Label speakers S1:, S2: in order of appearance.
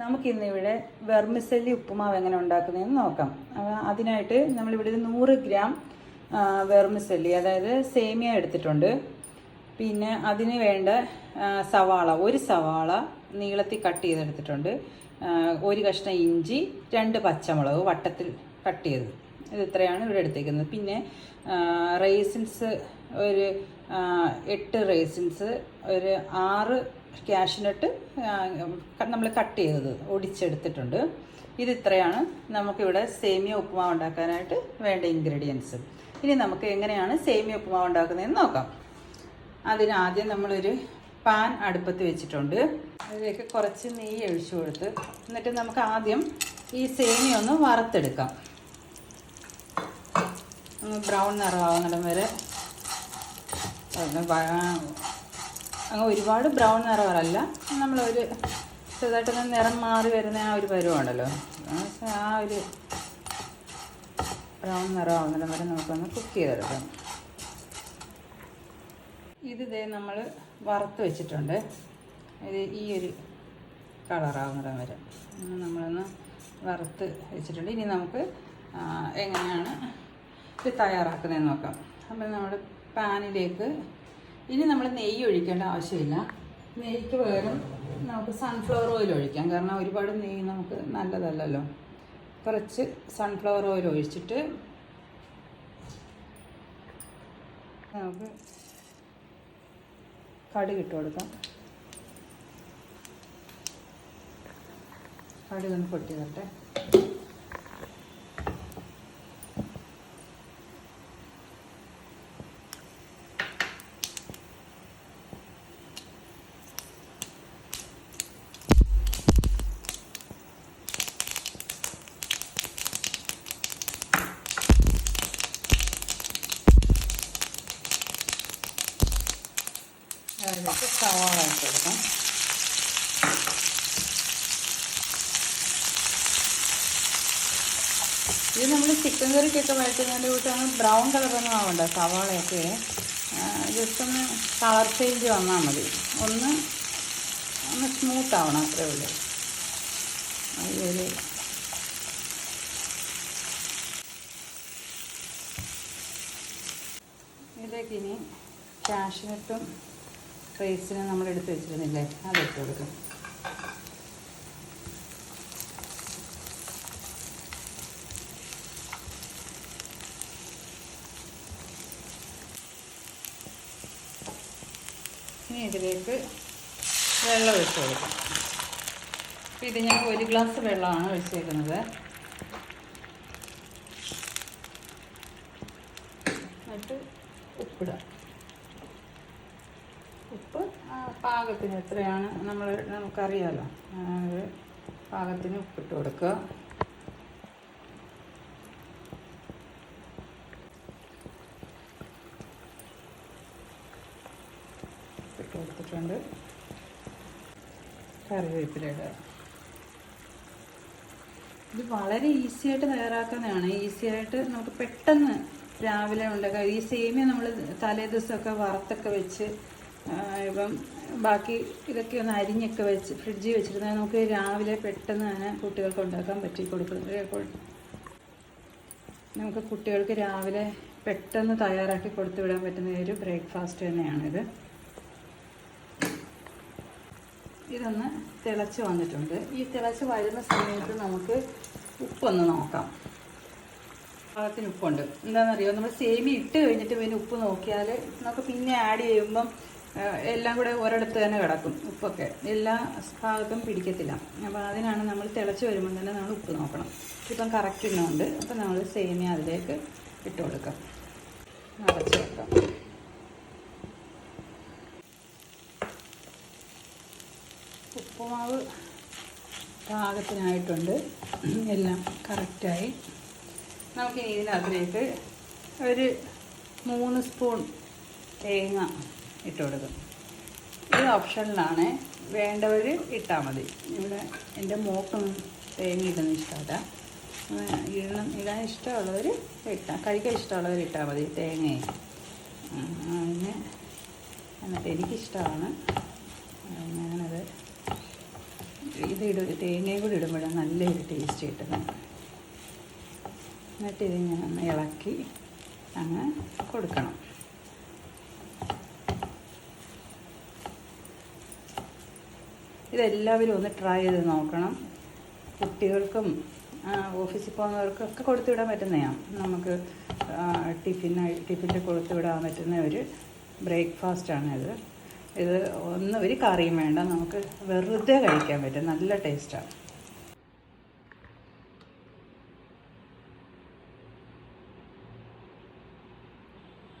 S1: നമുക്കിന്നിവിടെ vermicelli ഉപ്പുമാവ് എങ്ങനെ ഉണ്ടാക്കുന്നതെന്ന് നോക്കാം. അതിനായിട്ട് നമ്മളിവിടെ ഒരു നൂറ് ഗ്രാം വെർമിസല്ലി അതായത് സേമിയ എടുത്തിട്ടുണ്ട്. പിന്നെ അതിന് വേണ്ട സവാള ഒരു സവാള നീളത്തിൽ കട്ട് ചെയ്തെടുത്തിട്ടുണ്ട്. ഒരു കഷ്ണം ഇഞ്ചി രണ്ട് പച്ചമുളക് വട്ടത്തിൽ കട്ട് ചെയ്ത് ഇത് ഇത്രയാണ് ഇവിടെ എടുത്തേക്കുന്നത്. പിന്നെ റേസിൻസ് ഒരു എട്ട് റേസിൻസ് ഒരു ആറ് ക്യാഷിനട്ട് നമ്മൾ കട്ട് ചെയ്തത് ഒടിച്ചെടുത്തിട്ടുണ്ട്. ഇത് ഇത്രയാണ് നമുക്കിവിടെ സേമിയ ഉപ്പുമാവ് ഉണ്ടാക്കാനായിട്ട് വേണ്ട ഇൻഗ്രീഡിയൻസ്. ഇനി നമുക്ക് എങ്ങനെയാണ് സേമിയ ഉപ്പുമാവ് ഉണ്ടാക്കുന്നതെന്ന് നോക്കാം. അതിനാദ്യം നമ്മളൊരു പാൻ അടുപ്പത്ത് വെച്ചിട്ടുണ്ട്. അതിലേക്ക് കുറച്ച് നെയ്യ് ഒഴിച്ചു കൊടുത്ത് എന്നിട്ട് നമുക്ക് ആദ്യം ഈ സേമിയ ഒന്ന് വറുത്തെടുക്കാം. ബ്രൗൺ നിറമാവുന്നിടം വരെ അങ്ങ് ഒരുപാട് ബ്രൗൺ നിറമല്ല നമ്മളൊരു ചെറുതായിട്ടൊന്ന് നിറം മാറി വരുന്ന ആ ഒരു പരുവാണല്ലോ. ആ- ഒരു ബ്രൗൺ നിറമാവുന്നിടം വരെ നമുക്കൊന്ന് കുക്ക് ചെയ്തെടുക്കാം. ഇത് ദേ നമ്മൾ വറുത്ത് വെച്ചിട്ടുണ്ട്. ഇത് ഈ ഒരു കളറാവുന്നിടം വരെ. നമ്മളൊന്ന് വറുത്ത് വെച്ചിട്ടുണ്ട്. ഇനി നമുക്ക് എങ്ങനെയാണ് ഇത് തയ്യാറാക്കുന്നതെന്ന് നോക്കാം. അപ്പം നമ്മൾ പാനിലേക്ക് ഇനി നമ്മൾ നെയ്യ് ഒഴിക്കേണ്ട ആവശ്യമില്ല. നെയ്ക്ക് പകരം നമുക്ക് സൺഫ്ലവർ ഓയിൽ ഒഴിക്കാം. കാരണം ഒരുപാട് നെയ്യ് നമുക്ക് നല്ലതല്ലല്ലോ. കുറച്ച് സൺഫ്ലവർ ഓയിൽ ഒഴിച്ചിട്ട് നമുക്ക് കടുക് ഇട്ട് കൊടുക്കാം. കടുക് ഒന്ന് പൊട്ടി തരട്ടെ അതിലേക്ക് സവാള ഇട്ട് കൊടുക്കാം ഇത് നമ്മൾ ചിക്കൻ കറിക്കൊക്കെ വഴറ്റുന്നതിന്റെ കൂട്ടാണ് ബ്രൗൺ കളറൊന്നും ആവണ്ട സവാളയൊക്കെ. ജസ്റ്റ് ഒന്ന് കളർ ചേഞ്ച് വന്നാൽ മതി. ഒന്ന് ഒന്ന് സ്മൂത്ത് ആവണം അത്രേ ഉള്ളൂ. ഇതിലേക്ക് ഇനി കാഷ്നട്ടും റൈസിനും നമ്മൾ എടുത്ത് വെച്ചിരുന്നില്ലേ? അതിട്ട് കൊടുക്കും. ഇനി ഇതിലേക്ക് വെള്ളം ഒഴിച്ച് കൊടുക്കാം. അപ്പോൾ ഇത് ഞാൻ ഒരു ഗ്ലാസ് വെള്ളമാണ് ഒഴിച്ചേക്കുന്നത്. എന്നിട്ട് ഉപ്പിടാം. ഉപ്പ് പാകത്തിന് എത്രയാണ് നമ്മൾ നമുക്കറിയാലോ. പാകത്തിന് ഉപ്പിട്ട് കൊടുക്കുക. ഉപ്പിട്ട് കൊടുത്തിട്ടുണ്ട്. കറിവേപ്പില ഇത് വളരെ ഈസി ആയിട്ട് തയ്യാറാക്കുന്നതാണ്. ഈസി ആയിട്ട് നമുക്ക് പെട്ടെന്ന് രാവിലെ ഉണ്ടാക്കാം ഈ സേമിയ നമ്മൾ തലേ ദിവസമൊക്കെ വറുത്തൊക്കെ വെച്ച് ഇപ്പം ബാക്കി ഇതൊക്കെ ഒന്ന് അരിഞ്ഞൊക്കെ വെച്ച് ഫ്രിഡ്ജിൽ വെച്ചിരുന്നാൽ നമുക്ക് രാവിലെ പെട്ടെന്ന് തന്നെ കുട്ടികൾക്ക് ഉണ്ടാക്കാൻ പറ്റി കൊടുക്കുന്നത്. നമുക്ക് കുട്ടികൾക്ക് രാവിലെ പെട്ടെന്ന് തയ്യാറാക്കി കൊടുത്തു വിടാൻ പറ്റുന്ന ഒരു ബ്രേക്ക്ഫാസ്റ്റ് തന്നെയാണിത്. ഇതൊന്ന് തിളച്ച് വന്നിട്ടുണ്ട്. ഈ തിളച്ച് വരുന്ന സമയത്ത് നമുക്ക് ഉപ്പൊന്ന് നോക്കാം. പാകത്തിന് ഉപ്പുണ്ട്. എന്താണെന്നറിയോ? നമ്മൾ സേമി ഇട്ട് കഴിഞ്ഞിട്ട് പിന്നെ ഉപ്പ് നോക്കിയാൽ നമുക്ക് പിന്നെ ആഡ് ചെയ്യുമ്പം എല്ലാം കൂടെ ഒരിടത്ത് തന്നെ കിടക്കും ഉപ്പൊക്കെ. എല്ലാ ഭാഗത്തും പിടിക്കത്തില്ല. അപ്പോൾ അതിനാണ് നമ്മൾ തിളച്ച് വരുമ്പോൾ തന്നെ നമ്മൾ ഉപ്പ് നോക്കണം. ഇപ്പം കറക്റ്റുന്നുണ്ട് അപ്പം നമ്മൾ സേമിയ അതിലേക്ക് ഇട്ട് കൊടുക്കാം. അടച്ച് വെക്കാം. ഉപ്പുമാവ് പാകത്തിനായിട്ടുണ്ട്. എല്ലാം കറക്റ്റായി നമുക്കിനി ഇതിനകത്തേക്ക് ഒരു മൂന്ന് സ്പൂൺ തേങ്ങ ഇട്ട് കൊടുക്കും ഇത് ഓപ്ഷനിലാണ് വേണ്ടവർ ഇട്ടാൽ മതി. ഇവിടെ എന്റെ മോക്കും തേങ്ങ ഇടുന്ന ഇഷ്ടമല്ല. ഇടണം. ഇടാൻ ഇഷ്ടമുള്ളവർ ഇട്ടാൽ കഴിക്കാൻ ഇഷ്ടമുള്ളവർ ഇട്ടാൽ മതി തേങ്ങയെ. അതിന് എന്നിട്ട് എനിക്കിഷ്ടമാണ്. ഞാനത് ഇത് ഇടും തേങ്ങയും കൂടി ഇടുമ്പോഴാണ് നല്ലൊരു ടേസ്റ്റ് കിട്ടുന്നത്. എന്നിട്ട് ഇത് ഞാൻ ഇളക്കി അങ്ങ് കൊടുക്കണം. ഇതെല്ലാവരും ഒന്ന് ട്രൈ ചെയ്ത് നോക്കണം. കുട്ടികൾക്കും ഓഫീസിൽ പോകുന്നവർക്കൊക്കെ കൊടുത്തുവിടാൻ പറ്റുന്നതാണ് നമുക്ക് ടിഫിനായി ടിഫിന്റെ കൊടുത്തുവിടാൻ പറ്റുന്ന ഒരു ബ്രേക്ക്ഫാസ്റ്റാണിത് ഇത് ഇത് ഒന്നും ഒരു കറിയും വേണ്ട. നമുക്ക് വെറുതെ കഴിക്കാൻ പറ്റും. നല്ല ടേസ്റ്റാണ്